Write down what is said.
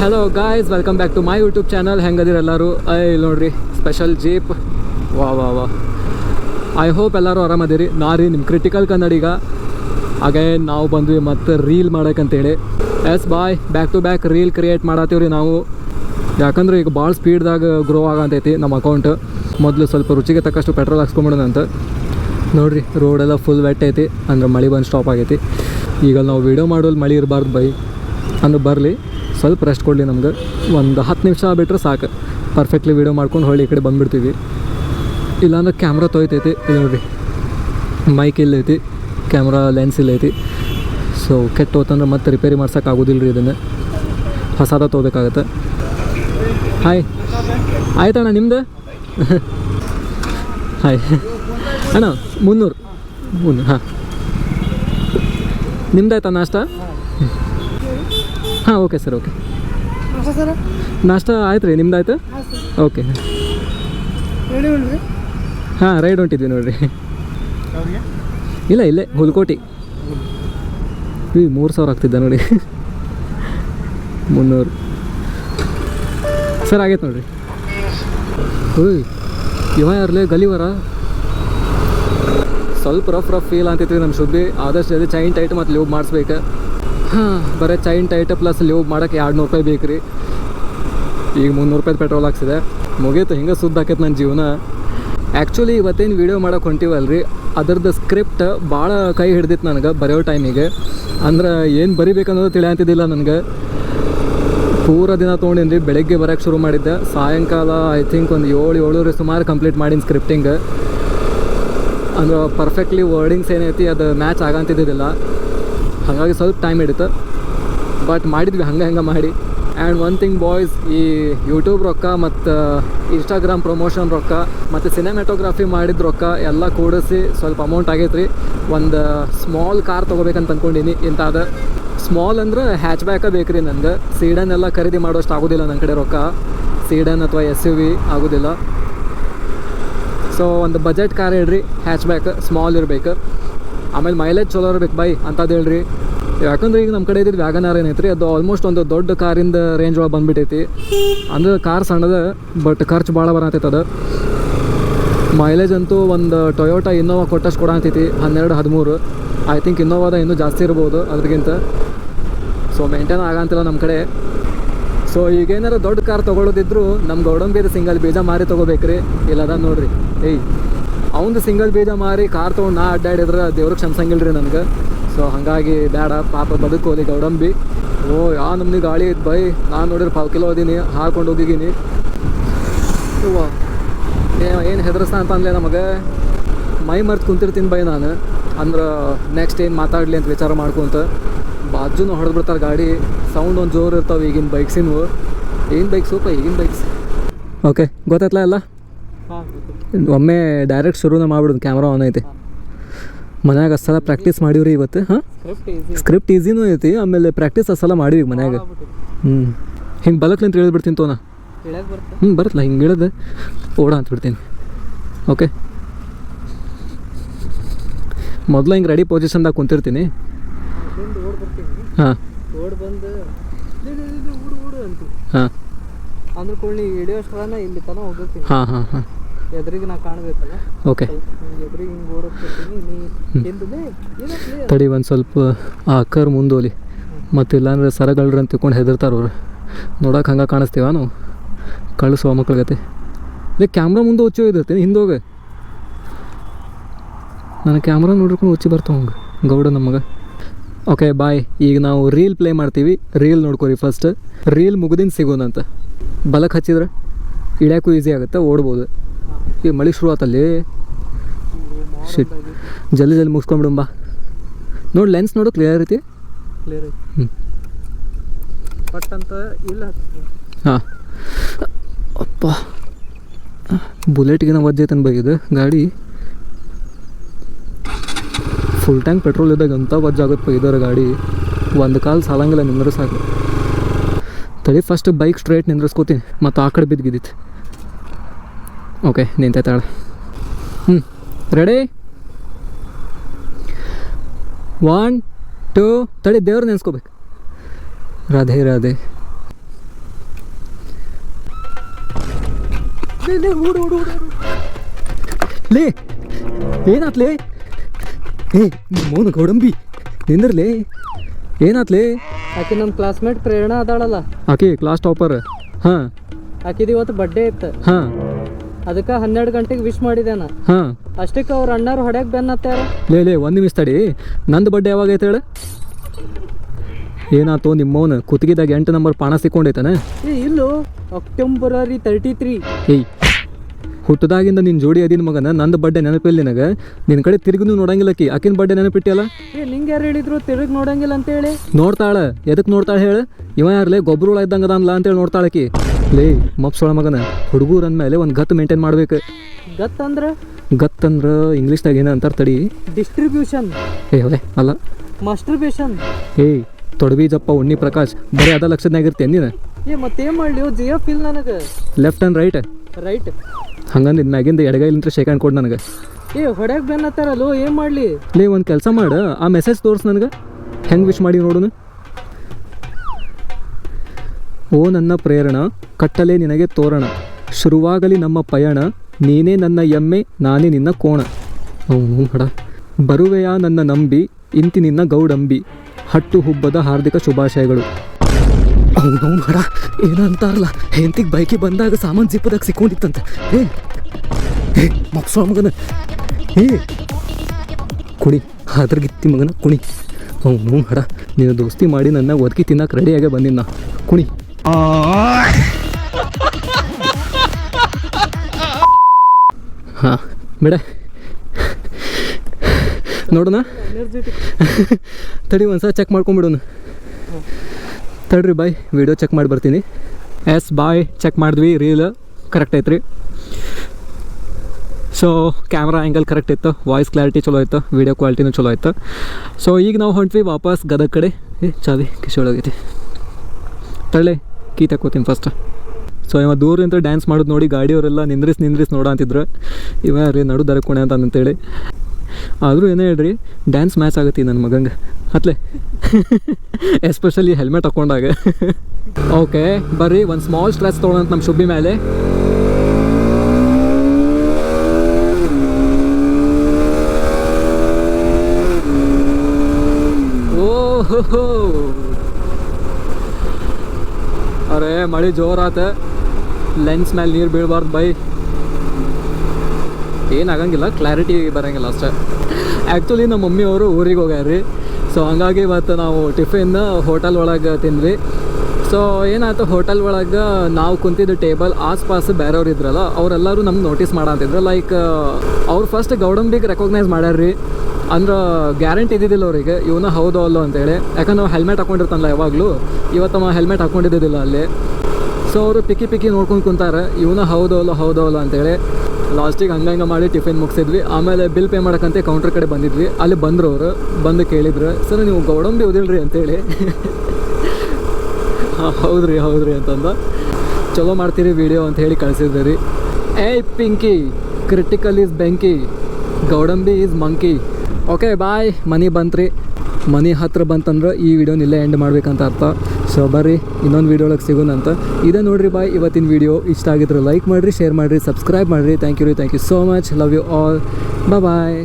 Hello guys welcome back to my YouTube channel ಹೆಂಗದಿರ ಎಲ್ಲರೂ? ಐ ನೋಡ್ರಿ ಸ್ಪೆಷಲ್ ಜೀಪ್ ವಾ ವಾ ವಾ. ಐ ಹೋಪ್ ಎಲ್ಲರೂ ಆರಾಮದಿರಿ. ನಾ ರೀ ನಿಮ್ಮ ಕ್ರಿಟಿಕಲ್ ಕನ್ನಡಿಗ ಹಾಗೆ ನಾವು ಬಂದ್ವಿ ಮತ್ತೆ reel ಮಾಡೋಕ್ಕಂತೇಳಿ yes boy back to back reel create ಮಾಡತ್ತೀವ್ರಿ ನಾವು. ಯಾಕಂದ್ರೆ ಈಗ ಭಾಳ ಸ್ಪೀಡ್ದಾಗ ಗ್ರೋ ಆಗಂತೈತಿ ನಮ್ಮ ಅಕೌಂಟ್ ಮೊದಲು ಸ್ವಲ್ಪ ರುಚಿಗೆ ತಕ್ಕಷ್ಟು ಪೆಟ್ರೋಲ್ ಹಾಕ್ಸ್ಕೊಂಬಿಡೋಣಂತ. ನೋಡ್ರಿ ರೋಡೆಲ್ಲ ಫುಲ್ ವೆಟ್ ಐತಿ. ಅಂದ್ರೆ ಮಳೆ ಬಂದು ಸ್ಟಾಪ್ ಆಗೈತಿ. ಈಗ ನಾವು ವೀಡಿಯೋ ಮಾಡೋಲ್ಲಿ ಮಳೆ ಇರಬಾರ್ದು ಬೈ. ಅಂದ್ರೆ ಬರಲಿ. ಸ್ವಲ್ಪ ರೆಸ್ಟ್ ಕೊಡಲಿ ನಮ್ಗೆ. ಒಂದು ಹತ್ತು ನಿಮಿಷ ಬಿಟ್ಟರೆ ಸಾಕು. ಪರ್ಫೆಕ್ಟ್ಲಿ ವೀಡಿಯೋ ಮಾಡ್ಕೊಂಡು ಹೊಳ್ಳಿ ಈ ಕಡೆ ಬಂದುಬಿಡ್ತೀವಿ. ಇಲ್ಲಾಂದ್ರೆ ಕ್ಯಾಮ್ರಾ ತೊಯ್ತೈತಿ, ಇದು ನೋಡಿರಿ ಮೈಕ್ ಇಲ್ಲೈತಿ ಕ್ಯಾಮ್ರಾ ಲೆನ್ಸ್ ಇಲ್ಲೈತಿ. ಸೊ ಕೆಟ್ಟ ಹೋತಂದ್ರೆ ಮತ್ತೆ ರಿಪೇರಿ ಮಾಡ್ಸೋಕ್ಕಾಗೋದಿಲ್ಲ ರೀ ಇದನ್ನು. ಹೊಸದ ತೊಗೋಬೇಕಾಗತ್ತೆ. ಹಾಯ್ ಆಯ್ತಣ್ಣ, ನಿಮ್ದು? ಹಾಯ್ ಅಣ್ಣ, ಮುನ್ನೂರು. ಮುನ್ನೂರು, ಹಾಂ. ನಿಮ್ದಾಯ್ತಾ ನಾಷ್ಟ? ಹಾಂ ಓಕೆ ಸರ್ ಓಕೆ ಸರ್ ನಾಷ್ಟ ಆಯ್ತು? ರೀ ನಿಮ್ದು ಆಯ್ತು ಓಕೆ ಹಾಂ ರೈಡ್ ಹೊಂಟಿದ್ವಿ ನೋಡ್ರಿ. ಇಲ್ಲ ಇಲ್ಲೇ ಹುಲ್ಕೋಟಿ. ಈ ಮೂರು ಸಾವಿರ ಆಗ್ತಿದ್ದ ನೋಡಿ. ಮುನ್ನೂರು. ಸರ್ ಆಗೈತೆ ನೋಡ್ರಿ. ಓಯ್ ಇವ ಯಾರಲೇ? ಗಲಿವರ? ಸ್ವಲ್ಪ ರಫ್ ರಫ್ ಫೀಲ್ ಅಂತಿತ್ತು ನಮ್ಮ ಶುದ್ಧಿ. ಆದಷ್ಟು ಜಲ್ದಿ ಚೈನ್ ಟೈಟ್ ಮತ್ತು ಲೂಬ್ ಮಾಡಿಸ್ಬೇಕು. ಹಾಂ ಬರೀ ಚೈನ್ ಟೈಟ್ ಪ್ಲಸ್ ಲೀವ್ ಮಾಡೋಕ್ಕೆ ಎರಡು ನೂರು ರೂಪಾಯಿ ಬೇಕು ರೀ ಈಗ ಮುನ್ನೂರು ರೂಪಾಯಿ ಪೆಟ್ರೋಲ್ ಹಾಕ್ಸಿದೆ. ಮುಗೀತು, ಹಿಂಗೆ ಸುದ್ದ ಹಾಕೈತೆ ನನ್ನ ಜೀವನ. ಆ್ಯಕ್ಚುಲಿ ಇವತ್ತೇನು ವೀಡಿಯೋ ಮಾಡೋಕೆ ಹೊಂಟಿವಲ್ರಿ, ಅದ್ರದ್ದು ಸ್ಕ್ರಿಪ್ಟ್ ಭಾಳ ಕೈ ಹಿಡ್ದಿತ್ತು ನನಗೆ ಬರೆಯೋ ಟೈಮಿಗೆ ಅಂದ್ರೆ ಏನು ಬರಿಬೇಕನ್ನೋದು ತಿಳಿಯಂತಿದ್ದಿಲ್ಲ ನನಗೆ. ಪೂರ ದಿನ ತೊಗೊಂಡಿನಿ ಬೆಳಗ್ಗೆ ಬರೋಕ್ಕೆ ಶುರು ಮಾಡಿದ್ದೆ. ಸಾಯಂಕಾಲ ಐ ಥಿಂಕ್ ಒಂದು ಏಳು, ಏಳುವರೆ ಸುಮಾರು ಕಂಪ್ಲೀಟ್ ಮಾಡಿನ ಸ್ಕ್ರಿಪ್ಟಿಂಗ್ ಅಂದ್ರೆ ಪರ್ಫೆಕ್ಟ್ಲಿ ವರ್ಡಿಂಗ್ಸ್ ಏನೈತಿ ಅದು ಮ್ಯಾಚ್ ಆಗಂತಿದ್ದಿಲ್ಲ ಹಾಗಾಗಿ ಸ್ವಲ್ಪ ಟೈಮ್ ಹಿಡಿತು. ಬಟ್ ಮಾಡಿದ್ವಿ, ಹಂಗೆ ಹಂಗೆ ಮಾಡಿ. ಆ್ಯಂಡ್ ಒನ್ ಥಿಂಗ್ ಬಾಯ್ಸ್ ಈ ಯೂಟ್ಯೂಬ್ ರೊಕ್ಕ ಮತ್ತು ಇನ್ಸ್ಟಾಗ್ರಾಮ್ ಪ್ರಮೋಷನ್ ರೊಕ್ಕ ಮತ್ತು ಸಿನಿಮೆಟೋಗ್ರಾಫಿ ಮಾಡಿದ ರೊಕ್ಕ ಎಲ್ಲ ಕೂಡಿಸಿ ಸ್ವಲ್ಪ ಅಮೌಂಟ್ ಆಗೈತೆ ಒಂದು ಸ್ಮಾಲ್ ಕಾರ್ ತೊಗೋಬೇಕಂತ ಅಂದ್ಕೊಂಡಿನಿ ಇಂಥದ್ದು ಸ್ಮಾಲ್ ಅಂದ್ರೆ ಹ್ಯಾಚ್ ಬ್ಯಾಕ ಬೇಕು ರೀ ನನಗೆ ಸೀಡನ್ ಎಲ್ಲ ಖರೀದಿ ಮಾಡೋಷ್ಟು ಆಗೋದಿಲ್ಲ ನನ್ನ ಕಡೆ ರೊಕ್ಕ. ಸೀಡನ್ ಅಥವಾ ಎಸ್ ಯು ವಿ ಆಗೋದಿಲ್ಲ. ಸೊ ಒಂದು ಬಜೆಟ್ ಕಾರ್ ಹೇಳ್ರಿ ಹ್ಯಾಚ್ ಬ್ಯಾಕ್ ಸ್ಮಾಲ್ ಇರಬೇಕು. ಆಮೇಲೆ ಮೈಲೇಜ್ ಚಲೋ ಇರ್ಬೇಕು ಬೈ ಅಂತದ್ದು ಹೇಳ್ರಿ. ಯಾಕಂದ್ರೆ ಈಗ ನಮ್ಮ ಕಡೆ ಇದ್ದಿದ್ದು ವ್ಯಾಗನಾರ್ ಏನೈತ್ರಿ, ಅದು ಆಲ್ಮೋಸ್ಟ್ ಒಂದು ದೊಡ್ಡ ಕಾರಿಂದ ರೇಂಜ್ ಒಳಗೆ ಬಂದ್ಬಿಟ್ಟೈತಿ ಅಂದ್ರೆ ಕಾರ್ ಸಣ್ಣದ ಬಟ್ ಖರ್ಚು ಭಾಳ ಬರತೈತೆ ಅದು. ಮೈಲೇಜ್ ಅಂತೂ ಒಂದು ಟೊಯೋಟಾ ಇನ್ನೋವಾ ಕೊಟ್ಟಷ್ಟು ಕೊಡಂತೈತಿ ಹನ್ನೆರಡು, ಹದಿಮೂರು. ಐ ಥಿಂಕ್ ಇನ್ನೋವಾದ ಇನ್ನೂ ಜಾಸ್ತಿ ಇರ್ಬೋದು ಅದ್ರಗಿಂತ. ಸೊ ಮೇಂಟೈನ್ ಆಗಂತಿಲ್ಲ ನಮ್ಮ ಕಡೆ. ಸೊ ಈಗೇನಾರ ದೊಡ್ಡ ಕಾರ್ ತೊಗೊಳೋದಿದ್ರು ನಮ್ಮ ಗೌಡಂಬಿದ ಸಿಂಗಲ್ ಬೀಜ ಮಾರಿ ತೊಗೋಬೇಕ್ರಿ. ಇಲ್ಲದ ನೋಡ್ರಿ, ಏಯ್ ಅವಂದು ಸಿಂಗಲ್ ಬೀಜ ಮಾರಿ ಕಾರ್ ತೊಗೊಂಡು ನಾ ಅಡ್ಡಾಡಿದ್ರೆ ದೇವ್ರಿಗೆ ಕ್ಷಮಿಸಂಗಿಲ್ಲ ರೀ ನನಗೆ. ಸೊ ಹಾಗಾಗಿ ಬೇಡ ಪಾಪ ಬದುಕೋಲಿ ಗೌಡಂಬಿ. ಓ, ಯಾ ನಮ್ದು ಗಾಳಿ ಐತೆ ಬೈ. ನಾನು ನೋಡಿದ್ರೆ ಪಾವು ಕಿಲೋ ಅದೀನಿ, ಹಾಕೊಂಡು ಹೋಗಿದ್ದೀನಿ. ಏನು ಹೆದರ್ಸ ಅಂತ ಅಂದ್ಲೆ ನಮಗೆ? ಮೈ ಮರ್ತು ಕುಂತಿರ್ತೀನಿ ಬೈ ನಾನು. ಅಂದ್ರೆ ನೆಕ್ಸ್ಟ್ ಏನು ಮಾತಾಡಲಿ ಅಂತ ವಿಚಾರ ಮಾಡ್ಕೊಂತ. ಬಾಜುನು ಹೊಡೆದು ಬಿಡ್ತಾರೆ ಗಾಡಿ. ಸೌಂಡ್ ಒಂದು ಜೋರು ಇರ್ತಾವೆ ಈಗಿನ ಬೈಕ್ಸಿನವು ಏನು ಬೈಕ್ ಸೂಪ ಈಗಿನ ಬೈಕ್ಸ್ ಓಕೆ ಗೊತ್ತಾಯ್ತಲ್ಲ ಎಲ್ಲ? ಒಮ್ಮೆ ಡೈರೆಕ್ಟ್ ಶುರುನ ಮಾಡ್ಬಿಡೋದು ಕ್ಯಾಮ್ರಾ ಆನ್ ಐತಿ. ಮನ್ಯಾಗ ಅಷ್ಟೆಲ್ಲ ಪ್ರಾಕ್ಟೀಸ್ ಮಾಡೀವ್ರಿ ಇವತ್ತು ಹಾಂ? ಸ್ಕ್ರಿಪ್ಟ್ ಈಸಿ ಸ್ಕ್ರಿಪ್ಟ್ ಈಸಿನೂ ಐತಿ ಆಮೇಲೆ ಪ್ರಾಕ್ಟೀಸ್ ಅಷ್ಟೆಲ್ಲ ಮಾಡೀವಿ ಮನ್ಯಾಗ. ಹ್ಞೂ ಹಿಂಗೆ ಬಲಕ್ಲಿಂತ ಹೇಳಿಬಿಡ್ತೀನಿ ತೋನ. ಹ್ಞೂ ಬರುತ್ತಲ್ಲ ಹಿಂಗೆ ಇಳಿದು. ಓಡ ಅಂತ ಬಿಡ್ತೀನಿ. ಓಕೆ ಮೊದಲು ಹಿಂಗೆ ರೆಡಿ ಪೊಸಿಷನ್ದಾಗ ಕುಂತಿರ್ತೀನಿ. ಹಾಂ. ಹಾಂ. ಹಾಂ ಹಾಂ ಹಾಂ. ಎದುರಿಗೆ ನಾ ಕಾಣಬೇಕಲ್ಲ? ಓಕೆ ಎದುರಿಗೆ ಹಿಂಗೆ ಓಡೋಗ್ತಿರ್ತೀನಿ ನೀ ಹಿಂದೆ ಏನಪ್ಪ ತಡಿ ಒಂದು ಸ್ವಲ್ಪ ಆ ಕರ್ ಮುಂದೋಲಿ. ಮತ್ತು ಇಲ್ಲಾಂದ್ರೆ ಸರಗಳ್ರ ಅಂತ ತಿಳ್ಕೊಂಡು ಹೆದರ್ತಾರೆ ಅವ್ರು. ನೋಡೋಕೆ ಹಂಗೆ ಕಾಣಿಸ್ತೀವ ನಾವು? ಕಳಿಸುವ ಮಕ್ಳಿಗತೆ ಇಲ್ಲ ಕ್ಯಾಮ್ರಾ ಮುಂದೆ ಹುಚ್ಚು ಇದ್ದಿರ್ತೀನಿ ಹಿಂದೋಗೆ. ನನ್ನ ಕ್ಯಾಮ್ರಾ ನೋಡ್ಕೊಂಡು ಹುಚ್ಚಿ ಬರ್ತಾವ ಹಂಗೆ ಗೌಡ ನಮಗೆ ಓಕೆ ಬಾಯ್ ಈಗ ನಾವು ರೀಲ್ ಪ್ಲೇ ಮಾಡ್ತೀವಿ. ರೀಲ್ ನೋಡ್ಕೊರಿ ಫಸ್ಟ್ ರೀಲ್ ಮುಗಿದಿನ ಸಿಗೋದಂತ ಬಲಕ್ಕೆ ಹಚ್ಚಿದ್ರೆ ಇಳ್ಯಾಕು ಈಸಿ ಆಗುತ್ತೆ? ಓಡ್ಬೋದು. ಈಗ ಮಳೆ ಶುರು ಆತಲ್ಲಿ ಶಿಟ್ ಜಲ್ದಿ ಜಲ್ದಿ ಮುಗಿಸ್ಕೊಂಬಿಡುಂಬ ನೋಡಿ ಲೆನ್ಸ್ ನೋಡು ಕ್ಲಿಯರ್ ಐತಿ? ಕ್ಲಿಯರ್ ಐತಿ. ಹ್ಞೂ ಪಟ್ ಅಂತ ಇಲ್ಲ ಹಾಂ. ಅಪ್ಪ. ಬುಲೆಟ್ಗಿನ ವಜ್ಜೈತನ್ ಬೈ ಇದು? ಗಾಡಿ? ಫುಲ್ ಟ್ಯಾಂಕ್ ಪೆಟ್ರೋಲ್ ಇದ್ದಾಗ ಎಂಥ ವಜ್ಜಾಗುತ್ತೆ ಇದರ ಗಾಡಿ? ಒಂದು ಕಾಲು ಸಾಲಂಗಿಲ್ಲ ನಿಂದ್ರೆ ಸಾಕು ತಡಿ ಫಸ್ಟ್ ಬೈಕ್ ಸ್ಟ್ರೈಟ್ ನಿಂದ್ರಿಸ್ಕೋತೀನಿ. ಮತ್ತು ಆ ಕಡೆ ಬಿದ್ದಿದ್ದಿತ್ತು ಓಕೆ ನಿಂತೈತಾಳೆ ಹ್ಞೂ ರೆಡಿ ಒನ್ ಟೂ ತಡಿ ದೇವ್ರು ನೆನೆಸ್ಕೋಬೇಕು. ರಾಧೆ ರಾಧೆ. ಲೇ ಏನಾತ್ಲೇ ಏ ಮೌನ ಗೋಡಂಬಿ ನಿಂದಿರ್ಲಿ ಏನಾತ್ಲೇ ಆಕೆ ನಮ್ಮ ಕ್ಲಾಸ್ಮೇಟ್ ಪ್ರೇರಣಾ ಅದಾಳಲ್ಲ. ಆಕೆ ಕ್ಲಾಸ್ ಟಾಪರ್ ಹಾಂ. ಆಕಿದು ಇವತ್ತು ಬರ್ಡೇ ಇತ್ತು. ಹಾಂ. ಅದಕ್ಕೆ ಹನ್ನೆರಡು ಗಂಟೆಗೆ ವಿಶ್ ಮಾಡಿದೆ ನಾ ಹಾಂ. ಅಷ್ಟಕ್ಕೆ ಅವ್ರ ಅಣ್ಣಾರು ಹೊಡ್ಯಾಕ್ ಬೆನ್ನತ್ತಾರ ಲೇ ಲೇ ಒಂದು ನಿಮಿಷ ತಡಿ. ನಂದು ಬಡ್ಡೆ ಯಾವಾಗ ಐತೆ ಹೇಳು? ಏನಾತು ನಿಮ್ಮವನು ಕುತ್ತಿಗೆದಾಗ ಎಂಟು ನಂಬರ್ ಪಾಣ ಸಿಕ್ಕೊಂಡೈತಾನೆ? ಏ ಇಲ್ಲೋ ಅಕ್ಟೋಬರರಿ ತರ್ಟಿ ತ್ರೀ ಏಯ್ ಹುಟ್ಟದಾಗಿಂದ ನಿನ್ನ ಜೋಡಿ ಅದಿನ ಮಗನ ನಂದು ಬಡ್ಡೆ ನೆನಪಿಲ್ಲ ನಿನಗೆ. ನಿನ್ನ ಕಡೆ ತಿರುಗಿನೂ ನೋಡಂಗಿಲ್ಲಕ್ಕಿ ಆಕಿನ ಬಡ್ಡೆ ನೆನಪಿಟ್ಟಿಯಲ್ಲ? ಏ ನಿಂಗೆ ಯಾರು ಹೇಳಿದ್ರು ತಿರುಗಿ ನೋಡಂಗಿಲ್ಲ ಅಂತೇಳಿ? ನೋಡ್ತಾಳೆ. ಎದಕ್ಕೆ ನೋಡ್ತಾಳೆ ಹೇಳು? ಇವ ಯಾರ್ಲೇ ಗೊಬ್ಬರ ಇದ್ದಂಗೆ ಅದಾನಲ್ಲ ಅಂತೇಳಿ ನೋಡ್ತಾಳಕಿ ಲೇ ಮಪ್ಸೊಳ ಮಗನ ಹುಡುಗರು ಅಂದಮೇಲೆ ಒಂದು ಗತ್ ಮೇಂಟೈನ್ ಮಾಡ್ಬೇಕು. ಗತ್ತಂದ್ರೆ ಗತ್ತಂದ್ರೆ ಇಂಗ್ಲೀಷ್ದಾಗ ಏನ ಅಂತಾರೆ ತಡಿ. ಡಿಸ್ಟ್ರಿಬ್ಯೂಷನ್ ಏ ಅವೇ ಅಲ್ಲ. ಮಾಸ್ಟರ್ಬೇಷನ್ ಏಯ್ ತೊಡಬೀಜಪ್ಪ ಉಣ್ಣಿ ಪ್ರಕಾಶ್ ಬರೀ ಅದ ಲಕ್ಷದ್ನಾಗ ಇರ್ತೇನೆ ನೀನು ಏ ಮತ್ತೇನ್ ಮಾಡಲಿ ಜಿ ಎಫ್ ಇಲ್ಲ ನನಗೆ. ಲೆಫ್ಟ್ ಆ್ಯಂಡ್ ರೈಟ್ ರೈಟ್ ಹಂಗಂದು ಇದು ಮ್ಯಾಗಿಂದ ಎಡಗೈಲಿಂತ್ರ ಶೇಕ್ ಹ್ಯಾಂಡ್ ಕೊಡು ನನಗೆ. ಏ ಹೊಡ್ಯಾಕ್ ಬೆನ್ನತ್ತಾರಲ್ಲೋ ಏನ್ ಮಾಡ್ಲಿ? ಲೇ ಒಂದು ಕೆಲಸ ಮಾಡು ಆ ಮೆಸೇಜ್ ತೋರ್ಸು ನನಗೆ. ಹೆಂಗೆ ವಿಶ್ ಮಾಡಿ ನೋಡುನು? ಓ ನನ್ನ ಪ್ರೇರಣ, ಕಟ್ಟಲೆ ನಿನಗೆ ತೋರಣ. ಶುರುವಾಗಲಿ ನಮ್ಮ ಪಯಣ, ನೀನೇ ನನ್ನ ಎಮ್ಮೆ, ನಾನೇ ನಿನ್ನ ಕೋಣ. ಅವನು ಹಡ ಬರುವೆಯಾ ನನ್ನ ನಂಬಿ, ಇಂತಿ ನಿನ್ನ ಗೌಡಂಬಿ. ಹಟ್ಟು ಹುಬ್ಬದ ಹಾರ್ದಿಕ ಶುಭಾಶಯಗಳು. ಅವನವ್ನು ಹಡ ಏನಂತಾರಲ್ಲ ಹೆಂತಿಗೆ ಬೈಕಿ ಬಂದಾಗ ಸಾಮಾನು ಜಿಪ್ಪದಾಗ ಸಿಕ್ಕೊಂಡಿತ್ತಂತ. ಏ ಮಗನ. ಏ ಕುಣಿ. ಅದ್ರಗಿತ್ತಿ ಮಗನ, ಕುಣಿ. ಅವನು ಹಡ ನೀನು ದೋಸ್ತಿ ಮಾಡಿ ನನ್ನ ಒದಕಿ ತಿನ್ನಕ್ಕೆ ರೆಡಿಯಾಗೆ ಬಂದಿನ ಕುಣಿ. ಹಾಂ, ಬೇಡ. ನೋಡೋಣ. ತಡಿ ಒಂದ್ಸಲ ಚೆಕ್ ಮಾಡ್ಕೊಂಬಿಡೋಣ. ತಡ್ರಿ ಬಾಯ್ ವಿಡಿಯೋ ಚೆಕ್ ಮಾಡಿ ಬರ್ತೀನಿ. ಎಸ್ ಬಾಯ್ ಚೆಕ್ ಮಾಡಿದ್ವಿ ರೀಲ್ ಕರೆಕ್ಟ್ ಐತ್ರಿ. ಸೊ ಕ್ಯಾಮ್ರಾ ಆ್ಯಂಗಲ್ ಕರೆಕ್ಟ್ ಇತ್ತು. ವಾಯ್ಸ್ ಕ್ಲಾರಿಟಿ ಚಲೋ ಇತ್ತು. ವೀಡಿಯೋ ಕ್ವಾಲಿಟಿನೂ ಚಲೋ ಇತ್ತು. ಸೊ ಈಗ ನಾವು ಹೊಂಟ್ವಿ ವಾಪಸ್ ಗದಗ ಕಡೆ. ಏ, ಚಾವಿ ಕಿಶೆ ಒಳಗೈತಿ ತಳ್ಳೆ ಕೀ ತಕ್ಕೋತೀನಿ ಫಸ್ಟ್ ಸೊ ಇವ ದೂರದಿಂದ ಡ್ಯಾನ್ಸ್ ಮಾಡೋದು ನೋಡಿ ಗಾಡಿಯವರೆಲ್ಲ ನಿಂದ್ರಿಸಿ ನಿಂದ್ರಿಸಿ ನೋಡ ಅಂತಿದ್ರು. ಇವ ರೀ ನಡು ದರಕೋಣೆ ಅಂತ ಅಂತೇಳಿ. ಆದರೂ ಏನೇ ಹೇಳ್ರಿ ಡ್ಯಾನ್ಸ್ ಮ್ಯಾಚ್ ಆಗುತ್ತೆ ನನ್ನ ಮಗಂಗೆ. ಹತ್ಲೆ ಎಸ್ಪೆಷಲಿ ಹೆಲ್ಮೆಟ್ ಹಾಕೊಂಡಾಗ. ಓಕೆ ಬರ್ರಿ, ಒಂದು ಸ್ಮಾಲ್ ಸ್ಟ್ರೆಸ್ ತೊಗೊಳಂತ ನಮ್ಮ ಶುಬ್ಬಿ ಮೇಲೆ ಓಹೋ ಅರೆ, ಮಳೆ ಜೋರಾತ. ಲೆನ್ಸ್ ಮೇಲೆ ನೀರು ಬೀಳಬಾರ್ದು ಬೈ. ಏನಾಗಂಗಿಲ್ಲ ಕ್ಲಾರಿಟಿ ಬರೋಂಗಿಲ್ಲ ಅಷ್ಟೇ. ಆ್ಯಕ್ಚುಲಿ ನಮ್ಮ ಮಮ್ಮಿ ಅವರು ಊರಿಗೆ ಹೋಗ್ಯಾರ್ರಿ. ಸೊ ಹಂಗಾಗಿ ಇವತ್ತು ನಾವು ಟಿಫಿನ್ ಹೋಟೆಲ್ ಒಳಗೆ ತಿಂದ್ವಿ. ಸೊ ಏನಾಯ್ತು ಹೋಟೆಲ್ ಒಳಗೆ ನಾವು ಕುಂತಿದ್ದ ಟೇಬಲ್ ಆಸ್ಪಾಸ್ ಬೇರೆಯವ್ರು ಇದ್ರಲ್ಲ, ಅವರೆಲ್ಲರೂ ನಮ್ಗೆ ನೋಟಿಸ್ ಮಾಡಂತಿದ್ರು ಲೈಕ್ ಅವ್ರು ಫಸ್ಟ್ ಗೌಡಂಬಿಗೆ ರೆಕಗ್ನೈಸ್ ಮಾಡ್ಯಾರ್ರಿ. ಅಂದ್ರೆ ಗ್ಯಾರಂಟಿ ಇದ್ದಿದ್ದಿಲ್ಲ ಅವರಿಗೆ. ಇವನ ಹೌದೋ ಅಲ್ಲೋ ಅಂತೇಳಿ ಯಾಕಂದ್ರೆ ನಾವು ಹೆಲ್ಮೆಟ್ ಹಾಕೊಂಡಿರ್ತಾನಲ್ಲ ಯಾವಾಗಲೂ, ಇವತ್ತು ಹೆಲ್ಮೆಟ್ ಹಾಕೊಂಡಿದ್ದಿಲ್ಲ ಅಲ್ಲಿ. ಸೊ ಅವರು ಪಿಕ್ಕಿ ಪಿಕ್ಕಿ ನೋಡ್ಕೊಂಡು ಕುಂತಾರೆ. ಇವನ ಹೌದೋ ಅಲ್ಲೋ ಹೌದೋ ಅಲ್ಲೋ ಅಂತೇಳಿ ಲಾಸ್ಟಿಗೆ ಹಂಗಂಗೆ ಮಾಡಿ ಟಿಫಿನ್ ಮುಗಿಸಿದ್ವಿ. ಆಮೇಲೆ ಬಿಲ್ ಪೇ ಮಾಡೋಕ್ಕಂತೆ ಕೌಂಟ್ರ್ ಕಡೆ ಬಂದಿದ್ವಿ. ಅಲ್ಲಿ ಬಂದರು ಅವರು. ಬಂದು ಕೇಳಿದ್ರು. ಸರ್, ನೀವು ಗೌಡಂಬಿ ಓದಿಲ್ರಿ ಅಂತೇಳಿ. ಹಾಂ ಹೌದು ರೀ ಅಂತಂದ. ಚಲೋ ಮಾಡ್ತೀರಿ ವಿಡಿಯೋ ಅಂತ ಹೇಳಿ ಕಳಿಸಿದ್ರಿ ರೀ. ಏ ಪಿಂಕಿ ಕ್ರಿಟಿಕಲ್ ಈಸ್ ಬೆಂಕಿ. Goudambi is monkey okay boy ಮನೆ ಬಂತ್ರಿ. ಮನೆ ಹತ್ರ ಬಂತಂದ್ರೆ ಈ ವಿಡಿಯೋನ ಇಲ್ಲೇ ಎಂಡ್ ಮಾಡ್ಬೇಕಂತ ಅರ್ಥ. ಸೊ ಬರ್ರಿ. ಇನ್ನೊಂದು ವಿಡಿಯೋ ಒಳಗೆ ಸಿಗೋಣಂತ ಇದೇ ನೋಡ್ರಿ ಬಾಯ್ ಇವತ್ತಿನ ವಿಡಿಯೋ ಇಷ್ಟ ಆಗಿದ್ರೆ ಲೈಕ್ ಮಾಡಿರಿ ಶೇರ್ ಮಾಡಿರಿ ಸಬ್ಸ್ಕ್ರೈಬ್ ಮಾಡಿರಿ. ಥ್ಯಾಂಕ್ ಯು ರೀ. Thank you so much love you all bye